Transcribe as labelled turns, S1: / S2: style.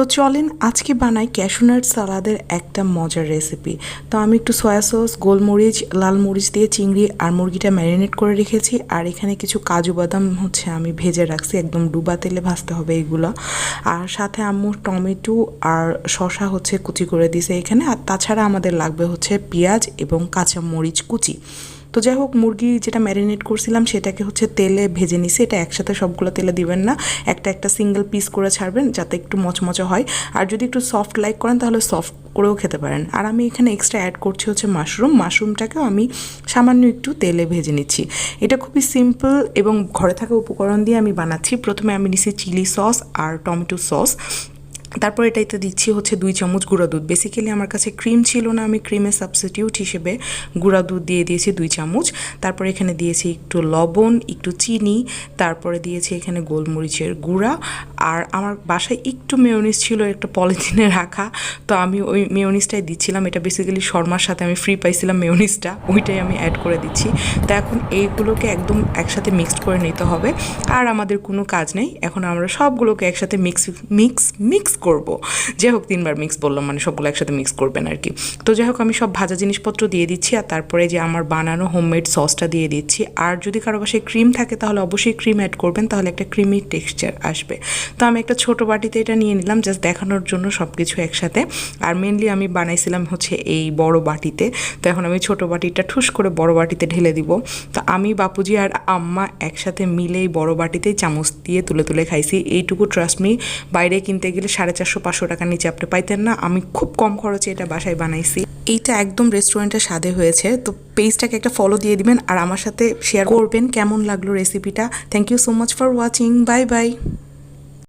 S1: তো চলেন আজকে বানাই ক্যাশুনাট সালাদের একটা মজার রেসিপি তো আমি একটু সয়া সস গোলমরিচ, লাল মরিচ দিয়ে চিংড়ি আর মুরগিটা ম্যারিনেট করে রেখেছি। আর এখানে কিছু কাজু বাদাম হচ্ছে আমি ভেজে রাখছি, একদম ডুবা তেলে ভাজতে হবে এগুলো। আর সাথে আম্মু টমেটো আর শশা হচ্ছে কুচি করে দিছে এখানে। আর তাছাড়া আমাদের লাগবে হচ্ছে পেঁয়াজ এবং কাঁচা মরিচ কুচি। তো যাই হোক, মুরগি যেটা ম্যারিনেট করছিলাম সেটাকে হচ্ছে তেলে ভেজে নিছি। এটা একসাথে সবগুলো তেলে দিবেন না। একটা একটা সিঙ্গেল পিস করে ছাড়বেন যাতে একটু মচমচে হয়। আর যদি একটু সফট লাইক করেন, তাহলে সফট করেও খেতে পারেন। আর আমি এখানে এক্সট্রা অ্যাড করছি হচ্ছে মাশরুম মাশরুমটাকেও আমি সামান্য একটু তেলে ভেজে নিচ্ছি। এটা খুবই সিম্পল এবং ঘরে থাকা উপকরণ দিয়ে আমি বানাচ্ছি। প্রথমে আমি নিছি চিলি সস আর টমেটো সস তারপর এটাইতে দিচ্ছি হচ্ছে দুই চামচ গুঁড়া দুধ। বেসিক্যালি আমার কাছে ক্রিম ছিল না, আমি ক্রিমের সাবস্টিটিউট হিসেবে গুঁড়া দুধ দিয়ে দিয়েছি দুই চামচ। তারপর এখানে দিয়েছি একটু লবণ, একটু চিনি, তারপরে দিয়েছি এখানে গোলমরিচের গুঁড়া। আর আমার বাসায় একটু মেয়নিস ছিল, একটা পলিথিনে রাখা, তো আমি ওই মেয়নিসটাই দিচ্ছিলাম। এটা বেসিক্যালি শর্মার সাথে আমি ফ্রি পাইছিলাম মেয়নিসটা ওইটাই আমি অ্যাড করে দিচ্ছি। তো এখন এইগুলোকে একদম একসাথে মিক্সড করে নিতে হবে। আর আমাদের কোনো কাজ নেই। এখন আমরা সবগুলোকে একসাথে মিক্স মিক্স মিক্স করব। যাই হোক, তিনবার মিক্স বললাম মানে সবগুলো একসাথে মিক্স করবেন আর কি। তো যাই হোক, আমি সব ভাজা জিনিসপত্র দিয়ে দিচ্ছি, আর তারপরে যে আমার বানানো হোমমেড সসটা দিয়ে দিচ্ছি। আর যদি কারও বাসায় ক্রিম থাকে, তাহলে অবশ্যই ক্রিম অ্যাড করবেন, তাহলে একটা ক্রিমি টেক্সচার আসবে। তো আমি একটা ছোট বাটিতে এটা নিয়ে নিলাম জাস্ট দেখানোর জন্য সব কিছু একসাথে। আর মেনলি আমি বানাইছিলাম হচ্ছে এই বড় বাটিতে। তো এখন আমি ছোট বাটিটা ঠুস করে বড় বাটিতে ঢেলে দিব। তো আমি, বাপুজি আর আম্মা একসাথে মিলেই বড় বাটিতেই চামচ দিয়ে তুলে তুলে খাইছি। এইটুকু ট্রাস্ট মি বাইরে কিনতে গেলে চারশো, পাঁচশো টাকার নিচে আপনি পাইতেন না। আমি খুব কম খরচে এটা বাসায় বানাইছি। এইটা একদম রেস্টুরেন্টের স্বাদে হয়েছে। তো পেজটাকে একটা ফলো দিয়ে দিবেন আর আমার সাথে শেয়ার করবেন কেমন লাগল রেসিপিটা thank you so much for watching bye bye